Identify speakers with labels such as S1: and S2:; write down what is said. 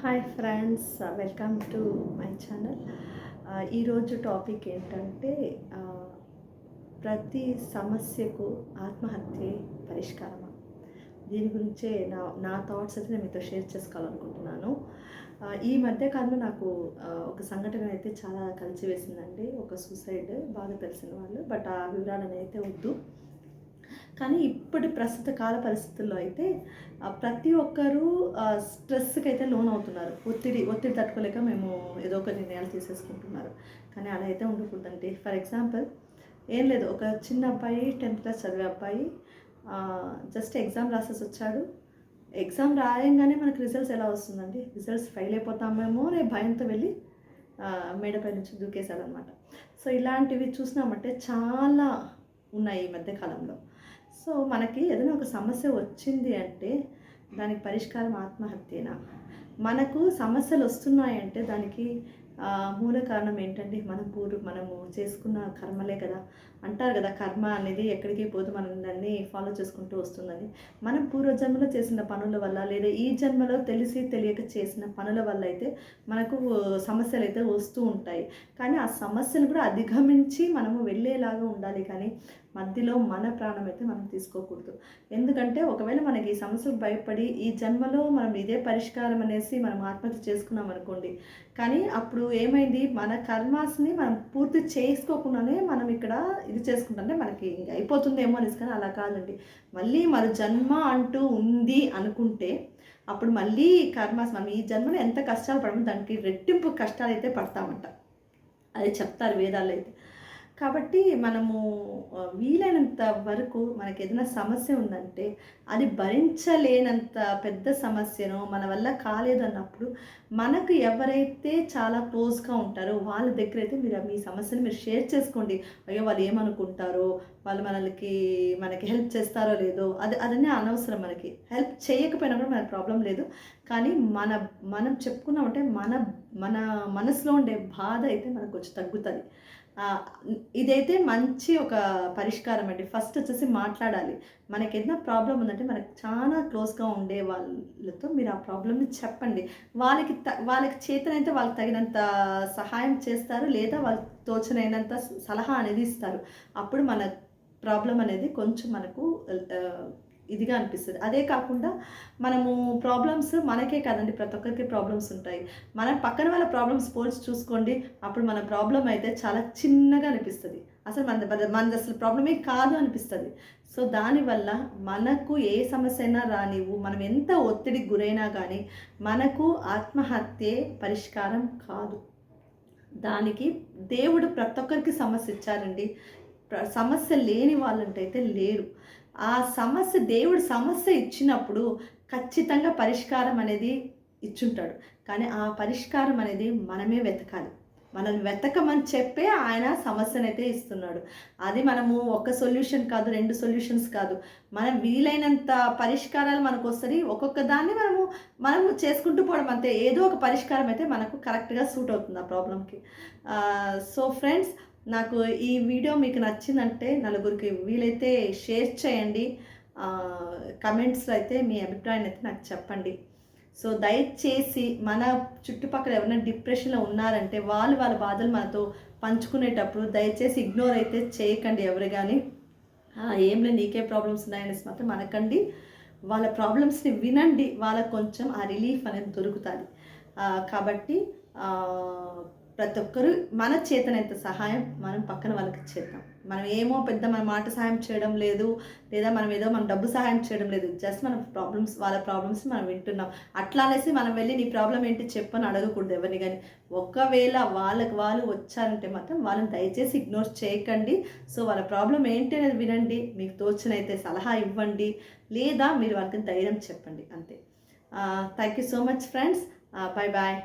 S1: Hi friends welcome to my channel. ఈరోజు topic ఏంటంటే ప్రతి సమస్యకు ఆత్మహత్య పరిష్కారమా? దీని గురించే నా నా థాట్స్ అయితే నేను మీతో షేర్ చేసుకోవాలనుకుంటున్నాను. ఈ మధ్యకాలంలో నాకు ఒక సంఘటన అయితే చాలా కలిసి వేసిందండి ఒక సూసైడ్ బాగా తెలిసిన వాళ్ళు బట్ ఆ వివరాలను అయితే వద్దు. కానీ ఇప్పటి ప్రస్తుత కాల పరిస్థితుల్లో అయితే ప్రతి ఒక్కరూ స్ట్రెస్కి అయితే లోన్ అవుతున్నారు ఒత్తిడి ఒత్తిడి తట్టుకోలేక మేము ఏదో ఒక నిర్ణయాలు తీసేసుకుంటున్నారు. కానీ అలా అయితే ఉండకూడదండి. ఫర్ ఎగ్జాంపుల్ ఏం లేదు. ఒక చిన్న అబ్బాయి టెన్త్ క్లాస్ చదివే అబ్బాయి జస్ట్ ఎగ్జామ్ రాసేసి వచ్చాడు. ఎగ్జామ్ రాయంగానే మనకు రిజల్ట్స్ ఎలా వస్తుందండి? రిజల్ట్స్ ఫెయిల్ అయిపోతామేమో రే భయంతో వెళ్ళి మేడపై నుంచి దూకేశాడనమాట సో ఇలాంటివి చూసినామంటే చాలా ఉన్నాయి ఈ మధ్య కాలంలో. సో మనకి ఏదైనా ఒక సమస్య వచ్చింది అంటే దానికి పరిష్కారం ఆత్మహత్యేనా? మనకు సమస్యలు వస్తున్నాయంటే దానికి మూల కారణం ఏంటంటే మన పూర్వ మనము చేసుకున్న కర్మలే కదా. అంటారు కదా కర్మ అనేది ఎక్కడికి పోతే మనం దాన్ని ఫాలో చేసుకుంటూ వస్తుందని. మనం పూర్వజన్మలో చేసిన పనుల వల్ల లేదా ఈ జన్మలో తెలిసి తెలియక చేసిన పనుల వల్ల అయితే మనకు సమస్యలు అయితే వస్తూ ఉంటాయి. కానీ ఆ సమస్యను కూడా అధిగమించి మనము వెళ్ళేలాగా ఉండాలి. కానీ మధ్యలో మన ప్రాణం అయితే మనం తీసుకోకూడదు. ఎందుకంటే ఒకవేళ మనకి ఈ సమస్యకు భయపడి ఈ జన్మలో మనం ఇదే పరిష్కారం అనేసి మనం ఆత్మహత్య చేసుకున్నాం అనుకోండి. కానీ అప్పుడు ఏమైంది? మన కర్మాస్ని మనం పూర్తి చేసుకోకుండానే మనం ఇక్కడ ఇది చేసుకుంటుంటే మనకి అయిపోతుందేమో అనేసి కానీ అలా కాదండి. మళ్ళీ మరో జన్మ అంటూ ఉంది అనుకుంటే అప్పుడు మళ్ళీ కర్మాస్ మనం ఈ జన్మలో ఎంత కష్టాలు పడమో దానికి రెట్టింపు కష్టాలు అయితే పడతామంట. అది చెప్తారు వేదాల్లో అయితే. కాబట్టి మనము వీలైనంత వరకు మనకి ఏదైనా సమస్య ఉందంటే అది భరించలేనంత పెద్ద సమస్యను మన వల్ల కాలేదు అన్నప్పుడు మనకు ఎవరైతే చాలా క్లోజ్గా ఉంటారో వాళ్ళ దగ్గర అయితే మీరు మీ సమస్యను మీరు షేర్ చేసుకోండి. అయ్యో వాళ్ళు ఏమనుకుంటారో వాళ్ళు మనకి మనకి హెల్ప్ చేస్తారో లేదో అది అదనే అనవసరం మనకి. హెల్ప్ చేయకపోయినా కూడా మనకి ప్రాబ్లం లేదు. కానీ మన మనం చెప్పుకున్నామంటే మన మన మనసులో ఉండే బాధ అయితే మనకు వచ్చి తగ్గుతుంది. ఇదైతే మంచి ఒక పరిష్కారం అండి. ఫస్ట్ వచ్చేసి మాట్లాడాలి. మనకి ఏదైనా ప్రాబ్లం ఉందంటే మనకు చాలా క్లోజ్గా ఉండే వాళ్ళతో మీరు ఆ ప్రాబ్లమ్ని చెప్పండి. వాళ్ళకి త వాళ్ళకి చేతనైతే వాళ్ళకి తగినంత సహాయం చేస్తారు లేదా వాళ్ళకి తోచనైనంత సలహా అనేది ఇస్తారు. అప్పుడు మన ప్రాబ్లం అనేది కొంచెం మనకు ఇదిగా అనిపిస్తుంది. అదే కాకుండా మనము ప్రాబ్లమ్స్ మనకే కాదండి ప్రతి ఒక్కరికి ప్రాబ్లమ్స్ ఉంటాయి. మన పక్కన వాళ్ళ ప్రాబ్లమ్స్ పోల్చి చూసుకోండి అప్పుడు మన ప్రాబ్లం అయితే చాలా చిన్నగా అనిపిస్తుంది. అసలు మన మనది అసలు ప్రాబ్లమే కాదు అనిపిస్తుంది. సో దానివల్ల మనకు ఏ సమస్య అయినా రానివ్వు మనం ఎంత ఒత్తిడికి గురైనా కానీ మనకు ఆత్మహత్యే పరిష్కారం కాదు. దానికి దేవుడు ప్రతి ఒక్కరికి సమస్య ఇచ్చారండి. సమస్య లేని వాళ్ళంటైతే లేరు. ఆ సమస్య దేవుడు సమస్య ఇచ్చినప్పుడు ఖచ్చితంగా పరిష్కారం అనేది ఇచ్చుంటాడు. కానీ ఆ పరిష్కారం అనేది మనమే వెతకాలి. మనల్ని వెతకమని చెప్పే ఆయన సమస్యనైతే ఇస్తున్నాడు. అది మనము ఒక సొల్యూషన్ కాదు రెండు సొల్యూషన్స్ కాదు. మనం వీలైనంత పరిష్కారాలు మనకు వస్తుంది ఒక్కొక్క దాన్ని మనము మనము చేసుకుంటూ పోవడం అంతే. ఏదో ఒక పరిష్కారం అయితే మనకు కరెక్ట్గా సూట్ అవుతుంది ఆ ప్రాబ్లంకి సో ఫ్రెండ్స్ నాకు ఈ వీడియో మీకు నచ్చిందంటే నలుగురికి వీలైతే షేర్ చేయండి. కమెంట్స్లో అయితే మీ అభిప్రాయాన్ని అయితే నాకు చెప్పండి. సో దయచేసి మన చుట్టుపక్కల ఎవరైనా డిప్రెషన్లో ఉన్నారంటే వాళ్ళు వాళ్ళ బాధలు మనతో పంచుకునేటప్పుడు దయచేసి ఇగ్నోర్ అయితే చేయకండి ఎవరు కానీ. ఏం లేదు నీకే ప్రాబ్లమ్స్ ఉన్నాయనేసి మాత్రం మనకండి వాళ్ళ ప్రాబ్లమ్స్ని వినండి. వాళ్ళకు కొంచెం ఆ రిలీఫ్ అనేది దొరుకుతుంది. కాబట్టి ప్రతి ఒక్కరు మన చేతనైతే సహాయం మనం పక్కన వాళ్ళకి చేద్దాం. మనం ఏమో పెద్ద మన మాట సహాయం చేయడం లేదు లేదా మనం ఏదో మన డబ్బు సహాయం చేయడం లేదు జస్ట్ మన ప్రాబ్లమ్స్ వాళ్ళ ప్రాబ్లమ్స్ మనం వింటున్నాం. అట్లా అనేసి మనం వెళ్ళి నీ ప్రాబ్లం ఏంటి చెప్పని అడగకూడదు ఎవరిని కానీ ఒకవేళ వాళ్ళకి వాళ్ళు వచ్చారంటే మాత్రం వాళ్ళని దయచేసి ఇగ్నోర్ చేయకండి. సో వాళ్ళ ప్రాబ్లం ఏంటి అనేది వినండి. మీకు తోచినైతే సలహా ఇవ్వండి. లేదా మీరు వాళ్ళకి ధైర్యం చెప్పండి. అంతే. Thank you so much friends bye bye